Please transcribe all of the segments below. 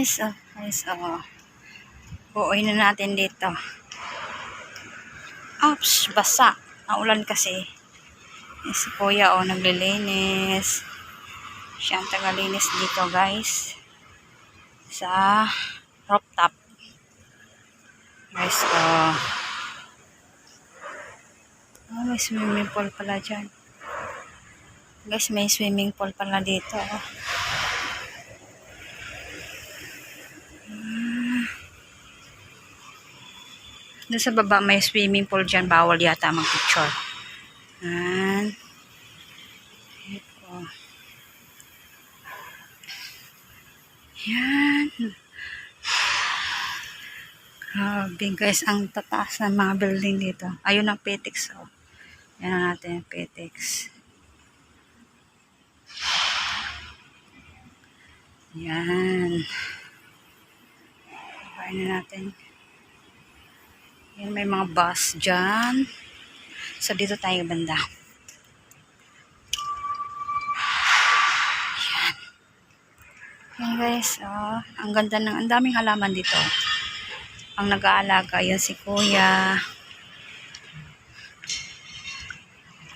guys. Oh, guys, oh. Buoy na natin dito. Ops, basa. Naulan kasi. Eh, si kuya, oh, naglilinis. Siya ang tagalinis dito, guys. Sa rooftop. Guys, oh. Oh, may swimming pool pala dyan. Guys, may swimming pool pala dito. Oh. Doon sa baba may swimming pool dyan. Bawal yata mag-picture. Yan. Ito. Yan. Grabe guys, ang tataas ng mga building dito. Ayun ang Petex. Oh. Yan ang natin ang Petex. Yan. Babayin na natin. Yan, may mga bus dyan. So, dito tayo banda. Yan. Yan guys, oh, ang ganda ng, ang daming halaman dito. Ang nag-aalaga, yan si kuya.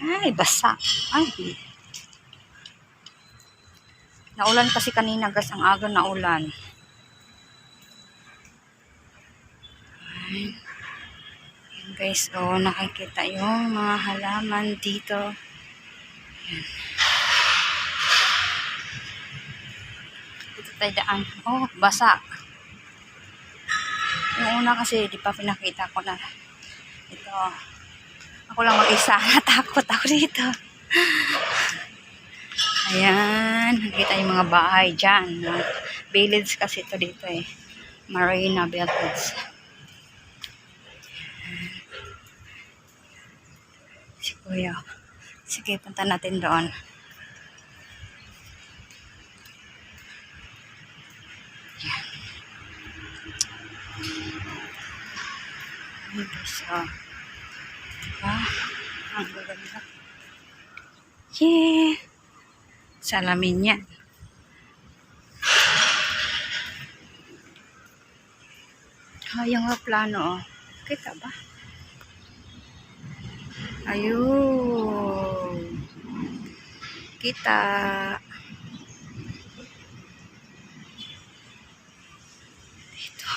Ay, basa. Ay, Naulan kasi kanina guys, ang aga na ulan. Ayan. Ayan guys, oh, nakikita yung mga halaman dito. Ayan. Dito tayo daan. Oh, basa. Yung una kasi, di pa pinakita ko na. Ito. Ako lang mag-isa. Natakot ako dito. Ayan, nakita yung mga bahay dyan. Village kasi ito dito eh. Marina Village. Kuya. Sige, punta natin doon. Ayan guys, oh. Diba? Ang gaganda. Yeah salamin yan. Ah, yung plano, oh. Kita ba? Ayun. Kita. Dito.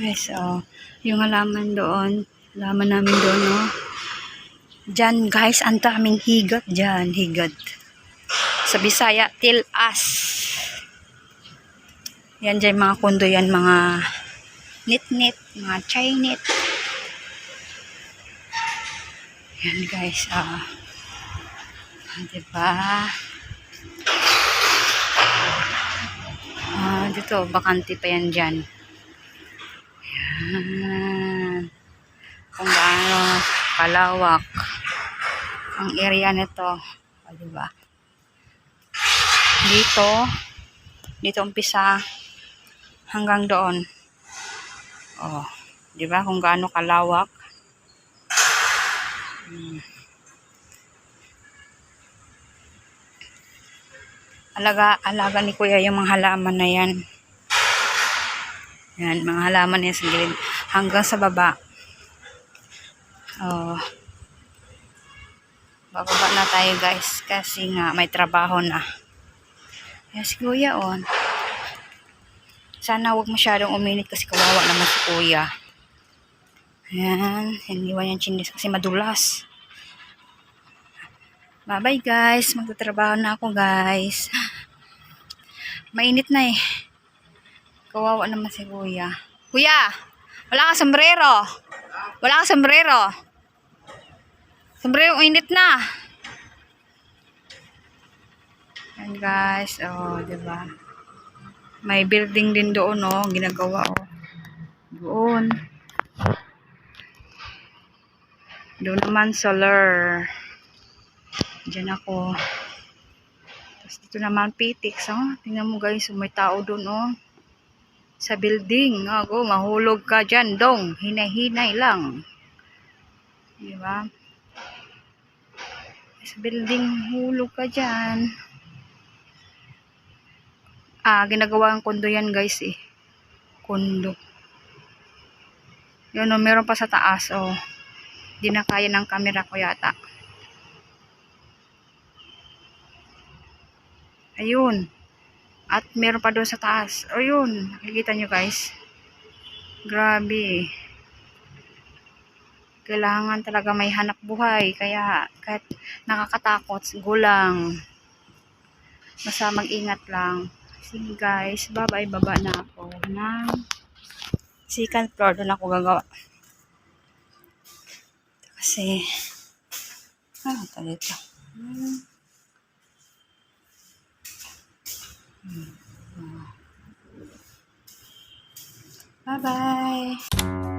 Guys, oh. Yung halaman doon, halaman namin doon, oh. Diyan guys, ang daming higat dyan, higat. Sa Bisaya, till as. Yan dyan mga kundo yan, mga nit-nit, mga chinit. Yan guys, ah. Uh, diba? Ah, dito, bakante pa yan dyan. Yan. Kung gaano kalawak ang area nito. O, diba? Dito, dito umpisa hanggang doon. O, diba? Kung gaano kalawak. Hmm. Alaga, alaga ni kuya yung mga halaman na yan. Yan, mga halaman yan sa gilid. Hanggang sa baba. Oh. Bababa na tayo guys kasi nga may trabaho na. Yes, kuya on. Sana wag masyadong uminit kasi kawawa naman si kuya. Ayan, hiniwan yung chinis kasi madulas. Bye-bye guys. Magtatrabaho na ako guys. Mainit na eh. Kawawa naman si kuya. Kuya! Wala ka sombrero! Wala ka sombrero! Sombrero, init na! Yan guys. Oh, di ba? May building din doon, oh. Ginagawa, oh. Doon. Doon naman solar. Diyan ako. Tapos dito naman pitix, oh. Tingnan mo guys, may tao doon, oh. Sa building. Ako, mahulog ka dyan, dong. Hinay-hinay lang. Di ba? Sa building, hulog ka dyan. Ah, ginagawa ang kondo yan guys eh. Kondo. Yun o, meron pa sa taas oh. Di na kaya ng camera ko yata. Ayun. At meron pa doon sa taas. Ayun. Nakikita nyo guys. Grabe. Kailangan talaga may hanap buhay. Kaya kahit nakakatakot, gulang. Basta mag-ingat lang. Sige guys. Bye-bye. Baba na ako ng second floor. Doon ako gagawa. Kasi ano to dito? Hmm. Bye-bye.